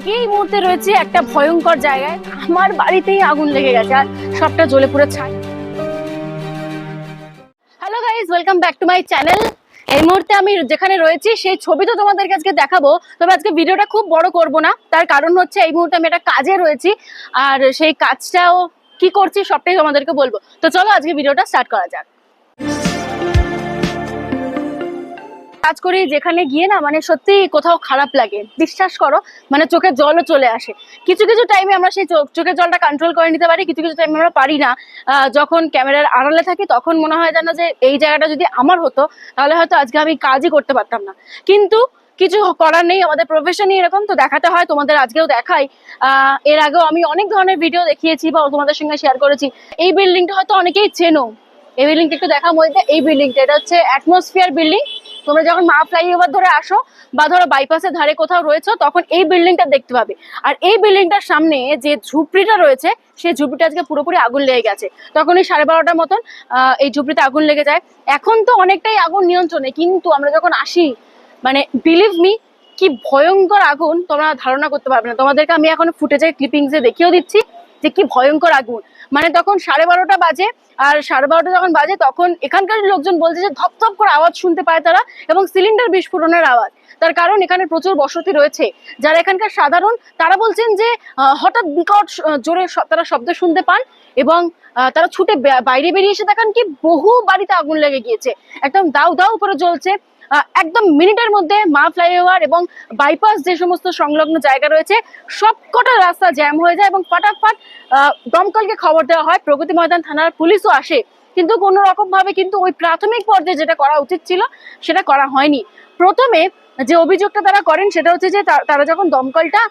আজকে এই মুহূর্তে রয়েছে একটা ভয়ঙ্কর জায়গায়। আমার বাড়িতেই আগুন লেগে গেছে আর সবটা জ্বলে পুরো ছাই। Hello guys welcome back to my channel এই মুহূর্তে আমি যেখানে রয়েছি, সেই ছবি তো তোমাদেরকে আজকে দেখাবো, তবে আজকে ভিডিওটা খুব বড় করব না। তার কারণ হচ্ছে এই মুহূর্তে আমি একটা কাজে রয়েছি, আর সেই কাজটাও কি করছি সবটাই তোমাদেরকে বলব। তো চলো আজকে ভিডিওটা স্টার্ট করা যাক। কাজ করি যেখানে গিয়ে না মানে সত্যি কোথাও খারাপ লাগে। বিশ্বাস করো মানে চোখের জলও চলে আসে। কিছু কিছু টাইমে আমরা সেই চোখ- চোখের জলটা কন্ট্রোল করে নিতে পারি, কিছু কিছু টাইমে আমরা পারি না। যখন ক্যামেরার আড়ালে থাকি তখন মনে হয় যেন যে এই জায়গাটা যদি আমার হতো, তাহলে হয়তো আজকে আমি কাজই করতে পারতাম না। কিন্তু কিছু করার নেই, আমাদের প্রফেশনই এরকম, তো দেখাতে হয়, তোমাদের আজকেও দেখাই। এর আগেও আমি অনেক ধরনের ভিডিও দেখিয়েছি বা তোমাদের সঙ্গে শেয়ার করেছি। এই বিল্ডিংটা হয়তো অনেকেই চেনো। এই বিল্ডিংটা একটু দেখা মধ্যে এই বিল্ডিংটা এটা হচ্ছে অ্যাটমসফিয়ার বিল্ডিং তোমরা যখন মা ফ্লাইওভার ধরে আসো বা ধরো বাইপাসের ধারে কোথাও রয়েছো, তখন এই বিল্ডিংটা দেখতে পাবে। আর এই বিল্ডিংটার সামনে যে ঝুপড়িটা রয়েছে, সেই ঝুপড়িটা আজকে পুরোপুরি আগুন লেগে গেছে। তখন এই সাড়ে বারোটার মতন এই ঝুপড়িতে আগুন লেগে যায়। এখন তো অনেকটাই আগুন নিয়ন্ত্রণে, কিন্তু আমরা যখন আসি মানে বিলিভ মি কি ভয়ঙ্কর আগুন তোমরা ধারণা করতে পারবে না। তোমাদেরকে আমি এখন ফুটেজের ক্লিপিংসে দেখিয়েও দিচ্ছি যে কি ভয়ঙ্কর আগুন। মানে তখন সাড়ে বারোটা বাজে, আর সাড়ে বারোটা যখন বাজে তখন এখানকার লোকজন বলছে যে ধপ ধপ করে আওয়াজ শুনতে পায় তারা এবং সিলিন্ডার বিস্ফোরণের আওয়াজ। তার কারণ এখানে প্রচুর বসতি রয়েছে। যারা এখানকার সাধারণ, তারা বলছেন যে হঠাৎ বিকট জোরে তারা শব্দ শুনতে পান এবং তারা ছুটে বাইরে বেরিয়ে এসে দেখেন কি বহু বাড়িতে আগুন লেগে গিয়েছে। একদম দাউ দাউ করে জ্বলছে। একদম মিনিটের মধ্যে মা ফ্লাইওভার এবং বাইপাস যে সমস্ত সংলগ্ন জায়গা রয়েছে, সবকটা রাস্তা জ্যাম হয়ে যায় এবং ফাটাফাট দমকলকে খবর দেওয়া হয়। প্রগতি ময়দান থানার পুলিশও আসে। কিন্তু কোনো রকম ভাবে কিন্তু ওই প্রাথমিক পর্যায়ে যেটা করা উচিত ছিল, সেটা করা হয়নি। প্রথমে যে অভিযোগটা তারা করেন, সেটা হচ্ছে যে তারা যখন দমকলটা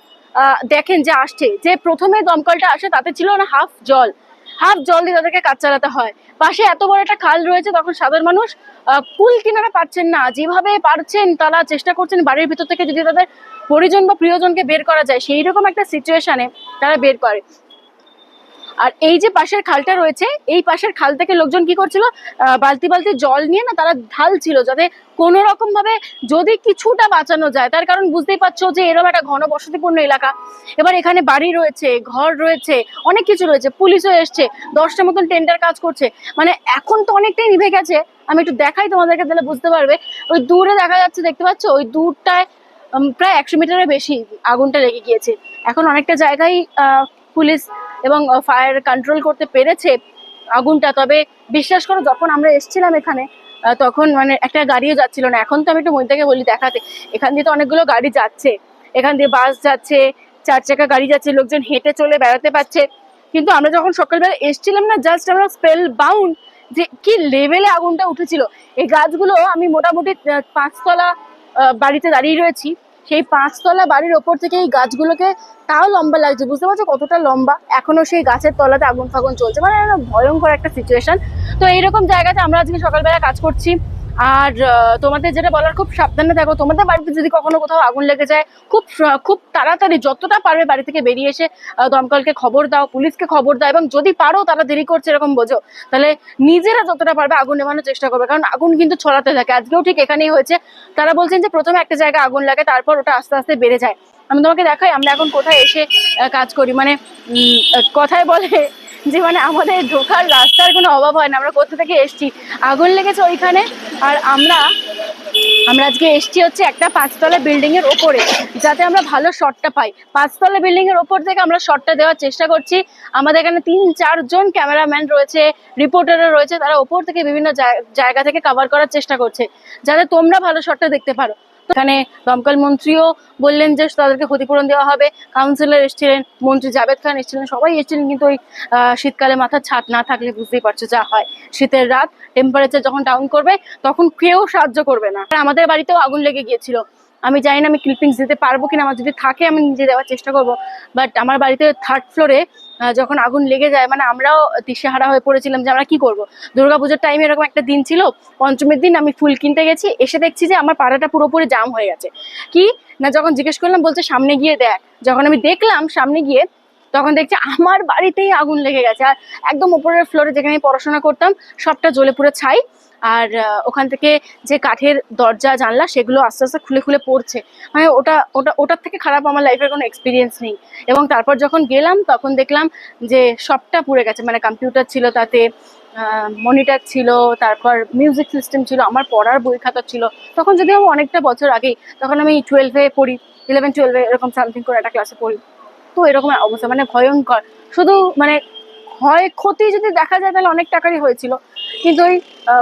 দেখেন যে আসছে, যে প্রথমে দমকলটা আসে তাতে ছিল না হাফ জল। হাফ জল দিয়ে তাদেরকে কাজ চালাতে হয়। পাশে এত বড় একটা খাল রয়েছে, তখন সাধারণ মানুষ কুল কিনারা পাচ্ছেন না। যেভাবে পারছেন, তারা চেষ্টা করছেন বাড়ির ভিতর থেকে যদি তাদের পরিজন বা প্রিয়জনকে বের করা যায় সেই রকম একটা সিচুয়েশনে তারা বের করে। আর এই যে পাশের খালটা রয়েছে, এই পাশের খাল থেকে লোকজন কি করছিল? বালতি বালতি জল নিয়ে না তারা ঢাল ছিল যাতে কোনো রকম ভাবে যদি কিছুটা বাঁচানো যায়। তার কারণ বুঝতেই পারছ যে এরকম একটা ঘন বসতিপূর্ণ এলাকা। এবার এখানে বাড়ি রয়েছে, ঘর রয়েছে, অনেক কিছু রয়েছে, পুলিশও এসছে, দশটা মতন টেন্ডার কাজ করছে। মানে এখন তো অনেকটাই নিভে গেছে। আমি একটু দেখাই তোমাদেরকে, তাহলে বুঝতে পারবে। ওই দূরে দেখা যাচ্ছে, দেখতে পাচ্ছ? ওই দূরটায় প্রায় একশো মিটারের বেশি আগুনটা লেগে গিয়েছে। এখন অনেকটা জায়গায় পুলিশ এবং ফায়ার কন্ট্রোল করতে পেরেছে আগুনটা। তবে বিশ্বাস করো, যখন আমরা এসেছিলাম এখানে তখন মানে একটা গাড়িও যাচ্ছিল না। এখন তো আমি একটু মধ্যে বলি, দেখাতে। এখান দিয়ে তো অনেকগুলো গাড়ি যাচ্ছে। এখান দিয়ে বাস যাচ্ছে, চার চাকা গাড়ি যাচ্ছে, লোকজন হেঁটে চলে বেড়াতে পারছে। কিন্তু আমরা যখন সকালবেলা এসেছিলাম না জাস্ট আমরা স্পেল বাউন্ড যে কি লেভেলে আগুনটা উঠেছিল। এই গাছগুলো আমি মোটামুটি পাঁচতলা বাড়িতে দাঁড়িয়ে রয়েছি। সেই পাঁচতলা বাড়ির ওপর থেকে এই গাছগুলোকে তাও লম্বা লাগছে, বুঝতে পারছ কতটা লম্বা? এখনও সেই গাছের তলাতে আগুন ফাগুন চলছে মানে ভয়ঙ্কর একটা সিচুয়েশন তো এইরকম জায়গাতে আমরা আজকে সকালবেলা কাজ করছি। আর তোমাদের যেটা বলার, খুব সাবধানে থাকো তোমাদের বাড়িতে যদি কখনো কোথাও আগুন লেগে যায়, খুব খুব তাড়াতাড়ি যতটা পারবে বাড়ি থেকে বেরিয়ে এসে দমকলকে খবর দাও, পুলিশকে খবর দাও, এবং যদি পারো তারা দেরি করছে এরকম বোঝো, তাহলে নিজেরা যতটা পারবে আগুন নেভানোর চেষ্টা করবে, কারণ আগুন কিন্তু ছড়াতে থাকে। আজকেও ঠিক এখানেই হয়েছে। তারা বলছেন যে প্রথমে একটা জায়গায় আগুন লাগে, তারপর ওটা আস্তে আস্তে বেড়ে যায়। আমি তোমাকে দেখাই, আমরা এখন কোথায় এসে কাজ করি। মানে কথায় বলে যে মানে আমাদের ঢোকার রাস্তার কোনো অভাব হয় না, আমরা কোথা থেকে এসছি? আগুন লেগেছে ওইখানে, আর আমরা আমরা আজকে এসছি হচ্ছে একটা পাঁচতলা বিল্ডিং এর ওপরে, যাতে আমরা ভালো শটটা পাই। পাঁচতলা বিল্ডিং এর ওপর থেকে আমরা শটটা দেওয়ার চেষ্টা করছি। আমাদের এখানে তিন চারজন ক্যামেরাম্যান রয়েছে রিপোর্টারও রয়েছে, তারা ওপর থেকে বিভিন্ন জায়- জায়গা থেকে কভার করার চেষ্টা করছে। যাতে তোমরা ভালো শটটা দেখতে পারো। এখানে দমকল মন্ত্রীও বললেন যে তাদেরকে ক্ষতিপূরণ দেওয়া হবে। কাউন্সিলর এসেছিলেন, মন্ত্রী জাভেদ খান এসেছিলেন, সবাই এসেছিলেন কিন্তু ওই শীতকালে মাথার ছাদ না থাকলে বুঝতেই পারছ যা হয়। শীতের রাত টেম্পারেচার যখন ডাউন করবে, তখন কেউ সাহায্য করবে না। আমাদের বাড়িতেও আগুন লেগে গিয়েছিল। আমি জানি না আমি ক্লিপিংস দিতে পারব কিনা, আমার যদি থাকে আমি নিজে দেওয়ার চেষ্টা করব। বাট আমার বাড়িতে থার্ড ফ্লোরে যখন আগুন লেগে যায় মানে আমরাও দিশেহারা হয়ে পড়েছিলাম যে আমরা কি করব? দুর্গাপুজোর টাইমে এরকম একটা দিন ছিল, পঞ্চমীর দিন আমি ফুল কিনতে গেছি, এসে দেখছি যে আমার পাড়াটা পুরোপুরি জাম হয়ে গেছে। কি? না, যখন জিজ্ঞেস করলাম, বলছে সামনে গিয়ে দেখ। যখন আমি দেখলাম সামনে গিয়ে, তখন দেখছি আমার বাড়িতেই আগুন লেগে গেছে। আর একদম উপরের ফ্লোরে যেখানে পড়াশোনা করতাম, সবটা জ্বলে পুরো ছাই। আর ওখান থেকে যে কাঠের দরজা, জানলা, সেগুলো আস্তে আস্তে খুলে খুলে পড়ছে। মানে ওটা ওটা, ওটার থেকে খারাপ আমার লাইফের কোনো এক্সপিরিয়েন্স নেই। এবং তারপর যখন গেলাম, তখন দেখলাম যে সবটা পুড়ে গেছে। মানে কম্পিউটার ছিল তাতে মনিটর ছিল, তারপর মিউজিক সিস্টেম ছিল, আমার পড়ার বই খাতা ছিল। তখন যদি আমি অনেকটা বছর আগেই, তখন আমি টুয়েলভে পড়ি ইলেভেন টুয়েলভে এরকম সামথিং করে একটা ক্লাসে পড়ি। তো এরকম অবস্থা মানে ভয়ঙ্কর। শুধু মানে ক্ষয় ক্ষতি যদি দেখা যায় তাহলে অনেক টাকারই হয়েছিল। কিন্তু ওই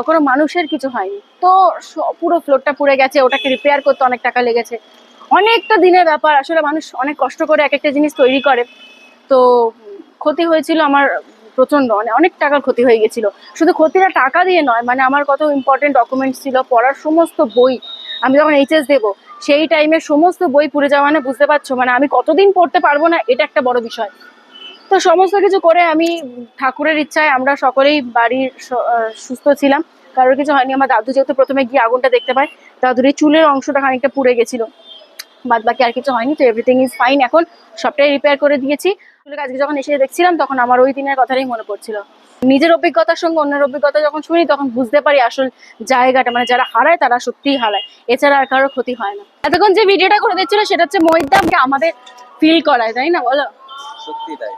কোনো মানুষের কিছু হয়নি। তো পুরো ফ্লোরটা পুড়ে গেছে, ওটাকে রিপেয়ার করতে অনেক টাকা লেগেছে। অনেকটা দিনের ব্যাপার, আসলে মানুষ অনেক কষ্ট করে এক একটা জিনিস তৈরি করে। তো ক্ষতি হয়েছিল আমার প্রচণ্ড মানে অনেক টাকার ক্ষতি হয়ে গেছিল। শুধু ক্ষতিটা টাকা দিয়ে নয় মানে আমার কত ইম্পর্টেন্ট ডকুমেন্টস ছিল, পড়ার সমস্ত বই। আমি যখন এইচএস দেবো, সেই টাইমে সমস্ত বই পুড়ে যাওয়া মানে বুঝতে পারছ? মানে আমি কতদিন পড়তে পারব না, এটা একটা বড় বিষয়। তো সমস্ত কিছু করে আমি ঠাকুরের ইচ্ছায় আমরা সকলেই বাড়ির সুস্থ ছিলাম। কারোর কিছু হয়নি। আমার দাদু যেহেতু প্রথমে গিয়ে আগুনটা দেখতে পায়, দাদুর এই চুলের অংশটা খানিকটা পুড়ে গেছিল। বাদ বাকি আর কিছু হয়নি, তো এভরিথিং ইজ ফাইন এখন সবটাই রিপেয়ার করে দিয়েছি। আজকে যখন এসে দেখছিলাম, তখন আমার ওই দিনের কথাটাই মনে পড়ছিল। নিজের অভিজ্ঞতার সঙ্গে অন্যের অভিজ্ঞতা যখন শুনি, তখন বুঝতে পারি আসল জায়গাটা। মানে যারা হারায়, তারা সত্যিই হারায়। এছাড়া আর কারোর ক্ষতি হয় না। এতক্ষণ যে ভিডিওটা করে দিচ্ছিল, সেটা হচ্ছে মহিদামকে আমাদের ফিল করায়, তাই না বলো? সত্যি তাই।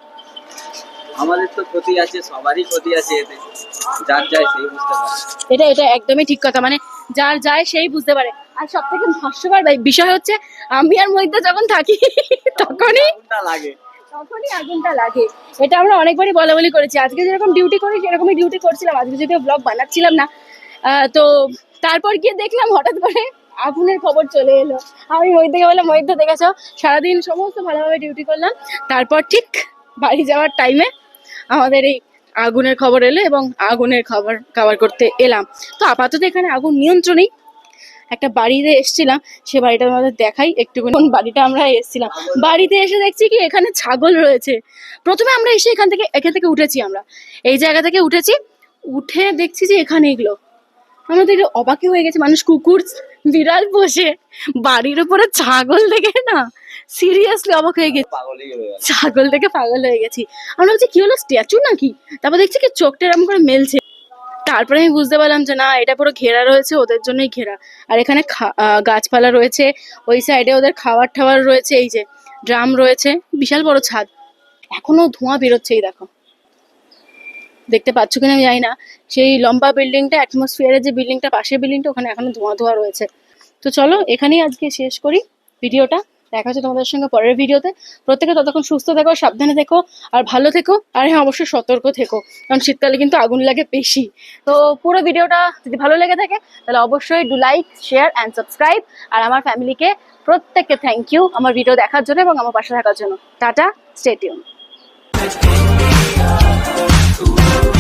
আমাদের তো ক্ষতি আছে সবারই ক্ষতি আছে এতে। যার যায় সেই বুঝতে পারে। এটা এটা একদমই ঠিক কথা মানে যার যায় সেই বুঝতে পারে। আর সব থেকে হাস্যকর বিষয় হচ্ছে আমি আর মহিদা যখন থাকি তখনই লাগে। তখনই আগুনটা লাগে। এটা আমরা অনেকবারই বলা বলি করেছি। আজকে যেরকম ডিউটি করি সেরকমই ডিউটি করছিলাম। আজকে যদিও ব্লগ বানাচ্ছিলাম না তো তারপর গিয়ে দেখলাম হঠাৎ করে আগুনের খবর চলে এলো। আমি মহিদাকে বললাম মহিদা দেখেছ? সারাদিন সমস্ত ভালোভাবে ডিউটি করলাম। তারপর ঠিক বাড়ি যাওয়ার টাইমে আমাদের এই আগুনের খবর এলো এবং আগুনের খবর কভার করতে এলাম। তো আপাতত এখানে আগুন নিয়ন্ত্রণেই। একটা বাড়িতে এসেছিলাম, সে বাড়িটা আমাদের দেখাই। একটু কোন বাড়িটা আমরা এসেছিলাম। বাড়িতে এসে দেখছি কি এখানে ছাগল রয়েছে। প্রথমে আমরা এসে এখান থেকে এখান থেকে উঠেছি আমরা। এই জায়গা থেকে উঠেছি, উঠে দেখছি যে এখানে এগুলো। একটু অবাকই হয়ে গেছে। মানুষ কুকুর বিড়াল বসে বাড়ির উপরে ছাগল দেখে না সিরিয়াসলি অবাক হয়ে গেছে। ছাগল দেখে পাগল হয়ে গেছি। আমরা বলছি কি হলো স্ট্যাচু নাকি? তারপর দেখছি কি চোখটা এরকম করে মেলছে। তারপরে আমি বুঝতে পারলাম যে না এটা পুরো ঘেরা রয়েছে ওদের জন্যই ঘেরা। আর এখানে গাছপালা রয়েছে ওই সাইডে ওদের খাবার টাবার রয়েছে এই যে ড্রাম রয়েছে বিশাল বড় ছাদ। এখনও ধোঁয়া বেরোচ্ছে এই দেখো। দেখতে পাচ্ছ কিনা আমি না। সেই লম্বা বিল্ডিংটা অ্যাটমসফিয়ারের যে বিল্ডিংটা, পাশের বিল্ডিংটা, ওখানে এখনও ধোঁয়া ধোঁয়া রয়েছে। তো চলো, এখানেই আজকে শেষ করি ভিডিওটা। দেখা হচ্ছে তোমাদের সঙ্গে পরের ভিডিওতে। প্রত্যেকে ততক্ষণ সুস্থ থেকো, সাবধানে থেকো, আর ভালো থেকো, আর হ্যাঁ অবশ্যই সতর্ক থেকো, কারণ শীতকালে কিন্তু আগুন লাগে বেশি। তো পুরো ভিডিওটা যদি ভালো লেগে থাকে, তাহলে অবশ্যই do like share and subscribe আর আমার ফ্যামিলিকে প্রত্যেককে থ্যাংক ইউ আমার ভিডিও দেখার জন্য এবং আমার পাশে থাকার জন্য। Tata stay tuned Ooh.